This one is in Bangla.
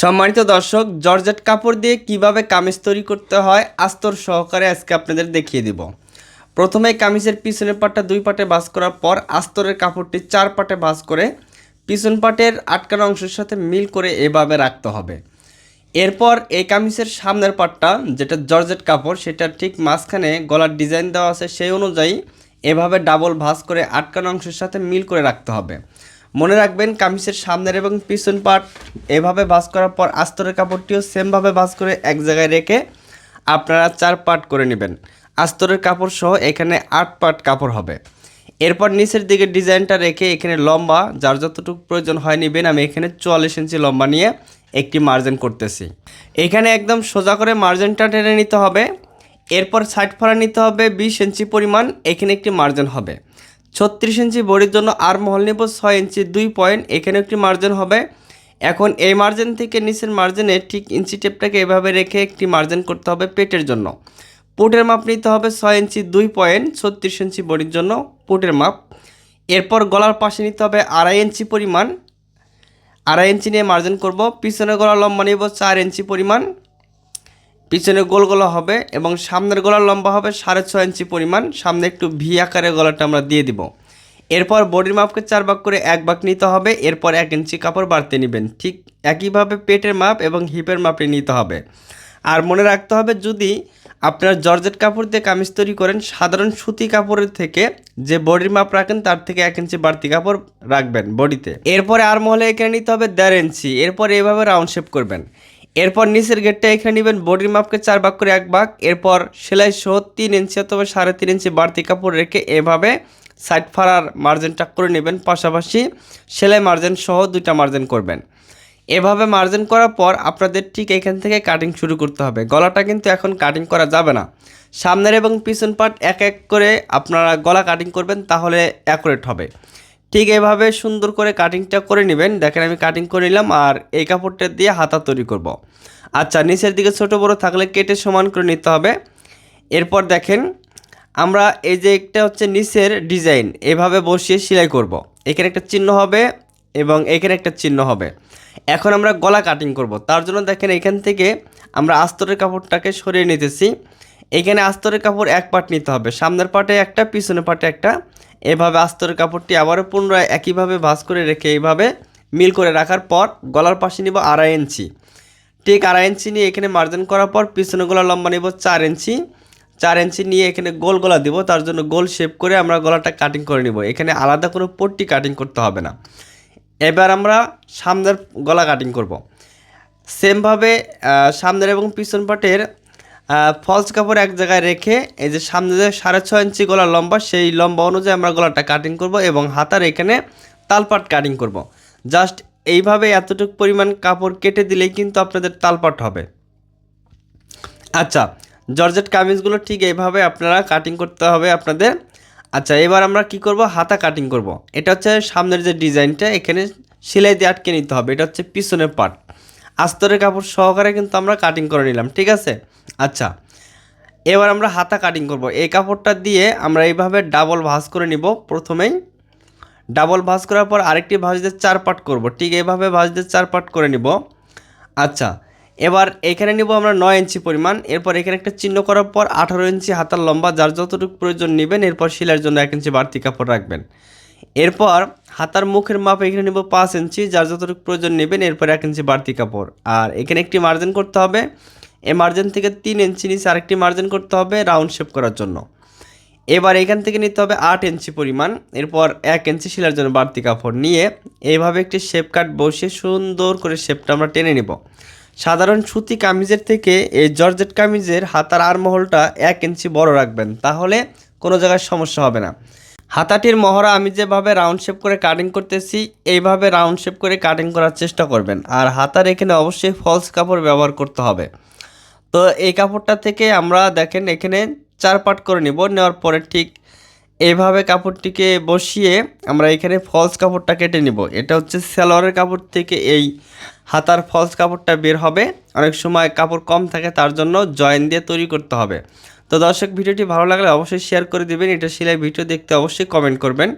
সম্মানিত দর্শক, জর্জেট কাপড় দিয়ে কীভাবে কামিজ তৈরি করতে হয় আস্তর সহকারে আজকে আপনাদের দেখিয়ে দিব। প্রথমে কামিজের পিছনের পাটটা দুই পাটে ভাঁজ করার পর আস্তরের কাপড়টি চার পাটে ভাঁজ করে পিছন পাটের আটকানো অংশের সাথে মিল করে এভাবে রাখতে হবে। এরপর এই কামিজের সামনের পাটটা, যেটা জর্জেট কাপড়, সেটা ঠিক মাঝখানে গলার ডিজাইন দেওয়া আছে, সেই অনুযায়ী এভাবে ডাবল ভাঁজ করে আটকানো অংশের সাথে মিল করে রাখতে হবে। মনে রাখবেন, কামিজের সামনের এবং পিছন পাট এভাবে ভাঁজ করার পর আস্তরের কাপড়টিও সেমভাবে ভাঁজ করে এক জায়গায় রেখে আপনারা চার পার্ট করে নেবেন। আস্তরের কাপড় সহ এখানে আট পার্ট কাপড় হবে। এরপর নিচের দিকে ডিজাইনটা রেখে এখানে লম্বা, যার যতটুকু প্রয়োজন হয় নেবেন, আমি এখানে চুয়াল্লিশ ইঞ্চি লম্বা নিয়ে একটি মার্জিন করতেছি। এখানে একদম সোজা করে মার্জিনটা টেনে নিতে হবে। এরপর সাইড ফাড়া নিতে হবে বিশ ইঞ্চি পরিমাণ, এখানে একটি মার্জিন হবে। ছত্রিশ ইঞ্চি বডির জন্য আর মহল নেব ছয় ইঞ্চি দুই পয়েন্ট। এখানে একটি মার্জিন হবে। এখন এই মার্জিন থেকে নিচের মার্জিনে ঠিক ইঞ্চি টেপটাকে এভাবে রেখে একটি মার্জিন করতে হবে পেটের জন্য। পুটের মাপ নিতে হবে ছয় ইঞ্চি দুই পয়েন্ট, ছত্রিশ ইঞ্চি বডির জন্য পুটের মাপ। এরপর গলার পাশে নিতে হবে আড়াই ইঞ্চি পরিমাণ। আড়াই ইঞ্চি নিয়ে মার্জিন করব। পিছনে গলার লম্বা নিব চার ইঞ্চি পরিমাণ। পিছনে গোল গলা হবে এবং সামনের গলার লম্বা হবে সাড়ে ছয় ইঞ্চি পরিমাণ। সামনে একটু ভি আকারে গলাটা আমরা দিয়ে দিব। এরপর বডির মাপকে চার ভাগ করে এক ভাগ নিতে হবে, এরপর এক ইঞ্চি কাপড় বাড়তে নেবেন। ঠিক একইভাবে পেটের মাপ এবং হিপের মাপে নিতে হবে। আর মনে রাখতে হবে, যদি আপনার জর্জেট কাপড় দিয়ে কামিজ তৈরি করেন, সাধারণ সুতি কাপড়ের থেকে যে বডির মাপ রাখেন, তার থেকে এক ইঞ্চি বাড়তি কাপড় রাখবেন বডিতে এরপরে আর মহলে এখানে নিতে হবে দেড় ইঞ্চি। এরপর এভাবে রাউন্ড শেপ করবেন। এরপর নিচের গেটটা এখানে নেবেন, বডির মাপকে চার ভাগ করে এক ভাগ। এরপর সেলাই সহ তিন ইঞ্চি অথবা সাড়ে তিন ইঞ্চি বাড়তি কাপড় রেখে এভাবে সাইড ফাড়ার মার্জিনটা করে নেবেন। পাশাপাশি সেলাই মার্জিন সহ দুইটা মার্জিন করবেন। এভাবে মার্জিন করার পর আপনাদের ঠিক এখান থেকে কাটিং শুরু করতে হবে। গলাটা কিন্তু এখন কাটিং করা যাবে না। সামনের এবং পিছন পার্ট এক এক করে আপনারা গলা কাটিং করবেন, তাহলে অ্যাকুরেট হবে। ঠিক এভাবে সুন্দর করে কাটিংটা করে নেবেন। দেখেন আমি কাটিং করে নিলাম আর এই কাপড়টা দিয়ে হাতা তৈরি করব। আচ্ছা নিচের দিকে ছোট বড় থাকলে কেটে সমান করে নিতে হবে। এরপর দেখেন, আমরা এই যে একটা হচ্ছে নিচের ডিজাইন এভাবে বসিয়ে সেলাই করব। এখানে একটা চিহ্ন হবে এবং এখানে একটা চিহ্ন হবে। এখন আমরা গলা কাটিং করব। তার জন্য দেখেন এখান থেকে আমরা আস্তরের কাপড়টাকে সরিয়ে নিতেছি। এখানে আস্তরের কাপড় এক পাট নিতে হবে। সামনের পাটে একটা, পিছনের পাটে একটা। এভাবে আস্তরের কাপড়টি আবারও পুনরায় একইভাবে ভাঁজ করে রেখে এইভাবে মিল করে রাখার পর গলার পাশে নিব আড়াই ইঞ্চি। ঠিক আড়াই ইঞ্চি নিয়ে এখানে মার্জিন করার পর পিছনে গলার লম্বা নিব চার ইঞ্চি। চার ইঞ্চি নিয়ে এখানে গোল গলা দিব, তার জন্য গোল শেপ করে আমরা গলাটা কাটিং করে নিব। এখানে আলাদা কোনো পট্টি কাটিং করতে হবে না। এবার আমরা সামনের গলা কাটিং করব। সেমভাবে সামনের এবং পিছন পাটের ফলস কাপড় এক জায়গায় রেখে এই যে সামনে যে সাড়ে ছয় ইঞ্চি গলা লম্বা, সেই লম্বা অনুযায়ী আমরা গলাটা কাটিং করব এবং হাতার এখানে তালপাট কাটিং করব। জাস্ট এইভাবে এতটুকু পরিমাণ কাপড় কেটে দিলেই কিন্তু আপনাদের তালপাট হবে। আচ্ছা জর্জেট কামিজগুলো ঠিক এইভাবে আপনারা কাটিং করতে হবে আপনাদের। আচ্ছা এবার আমরা কি করব? হাতা কাটিং করব। এটা হচ্ছে সামনের যে ডিজাইনটা, এখানে সেলাই দিয়ে আটকে নিতে হবে। এটা হচ্ছে পিছনের পার্ট আস্তরের কাপড় সহকারে কিন্তু আমরা কাটিং করে নিলাম, ঠিক আছে? আচ্ছা এবার আমরা হাতা কাটিং করব। এই কাপড়টা দিয়ে আমরা এইভাবে ডাবল ভাঁজ করে নিব প্রথমেই। ডাবল ভাঁজ করার পর আরেকটি ভাঁজ দিয়ে চার পাট করব, ঠিক এইভাবে ভাঁজ দিয়ে চার পাট করে নিব। আচ্ছা এবার এখানে নিব আমরা নয় ইঞ্চি পরিমাণ, এরপর এখানে একটা চিহ্ন করার পর আঠারো ইঞ্চি হাতার লম্বা, যার যতটুকু প্রয়োজন নেবেন, এরপর শিলার জন্য এক ইঞ্চি বাড়তি কাপড় রাখবেন। এরপর হাতার মুখের মাপ এখানে নেব পাঁচ ইঞ্চি, যার যতটুকু প্রয়োজন নেবেন এরপর এক ইঞ্চি বাড়তি কাপড়। আর এখানে একটি মার্জিন করতে হবে। এ মার্জিন থেকে তিন ইঞ্চি নিচে আরেকটি মার্জিন করতে হবে রাউন্ড শেপ করার জন্য। এবার এখান থেকে নিতে হবে আট ইঞ্চি পরিমাণ। এরপর এক ইঞ্চি শিলার জন্য বাড়তি কাপড় নিয়ে এইভাবে একটি শেপ কাট বসিয়ে সুন্দর করে শেপটা আমরা টেনে নেব। সাধারণ সুতি কামিজের থেকে এই জর্জেট কামিজের হাতার আরমহলটা এক ইঞ্চি বড় রাখবেন, তাহলে কোনো জায়গায় সমস্যা হবে না। হাতাটির মহড়া আমি যেভাবে রাউন্ড শেপ করে কাটিং করতেছি, এইভাবে রাউন্ড শেপ করে কাটিং করার চেষ্টা করবেন। আর হাতার এখানে অবশ্যই ফলস কাপড় ব্যবহার করতে হবে। তো এই কাপড়টা থেকে আমরা দেখেন এখানে চার পাট করে নিব। নেওয়ার পরে ঠিক এইভাবে কাপড়টিকে বসিয়ে আমরা এখানে ফলস কাপড়টা কেটে নিব। এটা হচ্ছে সেলোয়ারের কাপড় থেকে এই হাতার ফলস কাপড়টা বের হবে। অনেক সময় কাপড় কম থাকে, তার জন্য জয়েন দিয়ে তৈরি করতে হবে। তো দর্শক, ভিডিওটি ভালো লাগলে অবশ্যই শেয়ার করে দেবেন। এটা সেলাই ভিডিও দেখতে অবশ্যই কমেন্ট করবেন।